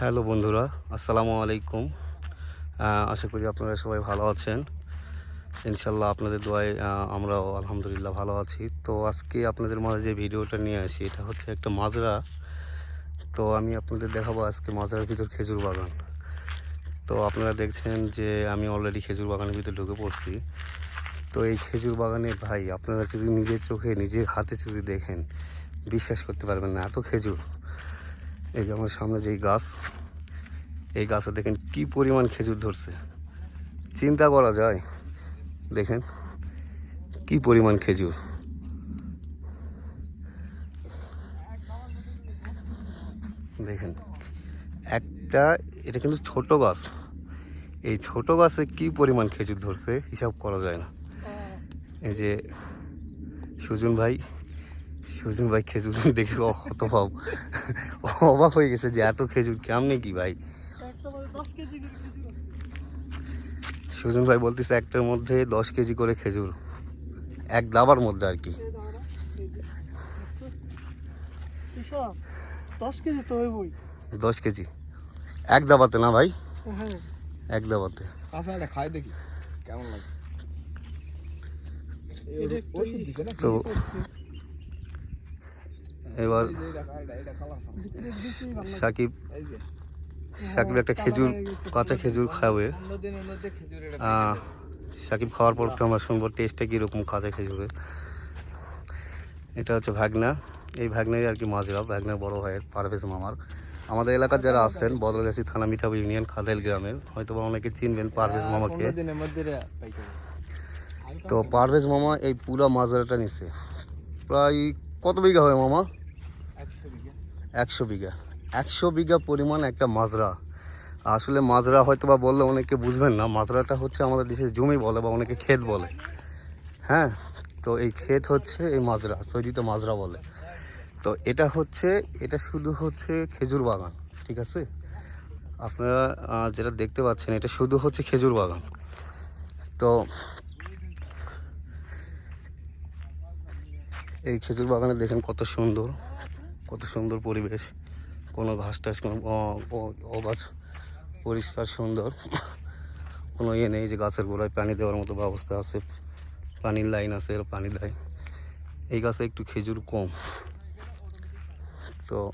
Hello বন্ধুরা, আসসালামু আলাইকুম। আশা করি আপনারা সবাই ভালো আছেন। ইনশাল্লাহ আপনাদের দোয়ায় আমরাও আলহামদুলিল্লাহ ভালো আছি। তো আজকে আপনাদের মাঝে যে ভিডিওটা নিয়ে আসি, এটা হচ্ছে একটা মাজরা। তো আমি আপনাদের দেখাবো আজকে মাজরার ভিতর খেজুর বাগান। তো আপনারা দেখছেন যে আমি অলরেডি খেজুর বাগানের ভিতরে ঢুকে পড়ছি। তো এই খেজুর বাগানে ভাই, আপনারা যদি নিজের চোখে, নিজের হাতে যদি দেখেন, বিশ্বাস করতে পারবেন না, এত খেজুর। এই যে আমার সামনে যেই গাছ এই গাছে দেখেন কি পরিমাণ খেজুর ধরছে। চিন্তা করা যায় দেখেন কি পরিমাণ খেজুর। দেখেন একটা এটা কিন্তু ছোট গাছ। এই ছোট গাছে কি পরিমাণ খেজুর ধরছে হিসাব করা যায় না। এই যে সুজন ভাই সুজন ভাই খেজুর দেখে কত ভাব। অবাক হয়ে গেছে যে এত খেজুর কেমনে কি ভাই? সুজন ভাই বলতেছে একটার মধ্যে দশ কেজি করে খেজুর। এক দাবার মধ্যে আর কি। দশ কেজি। তো হইবই দশ কেজি এক দাবাতে না ভাই? হ্যাঁ এক দাবাতে। খাই দেখি কেমন লাগে? তো এবার এই যে এটা খাই, এটা- এটা খালাস আমার। ভিতরে দিছি ভালো লাগে। সাকিব সাকিব একটা খেজুর কাঁচা খেজুর খাবে খেজুর সাকিব খাওয়ার পর একটু আমরা শুনব টেস্টটা কীরকম কাঁচা খেজুরের এটা হচ্ছে ভাগনা এই ভাগনাই আর কি মাজরা ভাগনার বড় ভাইয়ের পারভেজ মামার আমাদের এলাকার যারা আছেন বদলাসি থানা মিঠাবু ইউনিয়ন খাদেল গ্রামের হয়তো বা অনেকে চিনবেন পারভেজ মামাকে পাইতে হবে। তো পারভেজ মামা এই পুরা মাজরাটা নিছে প্রায় কত বিঘা হয় মামা। একশো বিঘা। একশো বিঘা পরিমাণ একটা মাজরা। আসলে মাজরা হয়তো বা বললে অনেকে বুঝবেন না। মাজরাটা হচ্ছে আমাদের দেশে জমি বলে বা অনেকে ক্ষেত বলে। হ্যাঁ? তো এই ক্ষেত হচ্ছে এই মাজরা সৈদিতে মাজরা বলে। তো এটা হচ্ছে, এটা শুধু হচ্ছে খেজুর বাগান, ঠিক আছে? আপনারা যেটা দেখতে পাচ্ছেন, এটা শুধু হচ্ছে খেজুর বাগান। তো এই খেজুর বাগানে দেখেন কত সুন্দর। কত সুন্দর পরিবেশ। কোনো ঘাস টাস, কোনো অ- অ- পরিষ্কার, সুন্দর। কোনো ইয়ে নেই যে গাছের গোড়ায় পানি দেওয়ার মতো ব্যবস্থা আছে। পানির লাইন আছে, এর পানি দেয়। এই গাছে একটু খেজুর কম। তো,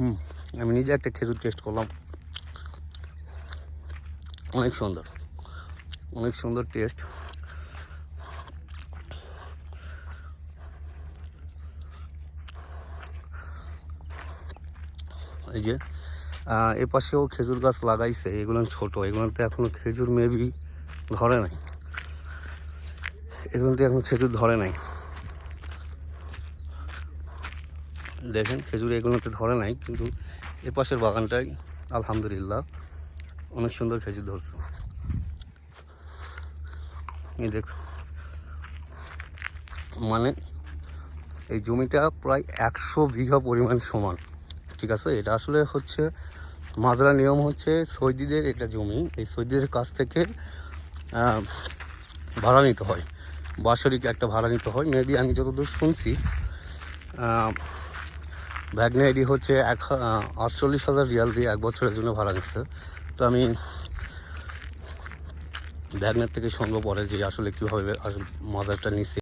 হুম, আমি নিজে একটা খেজুর টেস্ট করলাম। অনেক সুন্দর। অনেক সুন্দর টেস্ট এই যে এ পাশেও খেজুর গাছ লাগাইছে, এগুলো ছোট, এগুলোতে এখনও খেজুর মেবি ধরে নাই। এগুলোতে এখন খেজুর ধরে নাই। দেখেন, খেজুর এগুলোতে ধরে নাই, কিন্তু এ পাশের বাগানটাই আলহামদুলিল্লাহ অনেক সুন্দর খেজুর ধরছে। এই দেখ মানে এই জমিটা প্রায় একশো বিঘা পরিমাণ সমান। ঠিক আছে? এটা আসলে হচ্ছে মাজরা নিয়ম হচ্ছে সৈদিদের এটা জমি। এই সৈদিদের কাছ থেকে ভাড়া নিতে হয়। বাৎসরিক একটা ভাড়া নিতে হয়। মেবি আমি যতদূর শুনছি ভ্যাগনা আইডি হচ্ছে এক আটচল্লিশ হাজার রিয়াল দিয়ে এক বছরের জন্য ভাড়া নিচ্ছে। তো আমি ভ্যাগনার থেকে শুনব পরে যে আসলে কীভাবে মাজারটা নিছে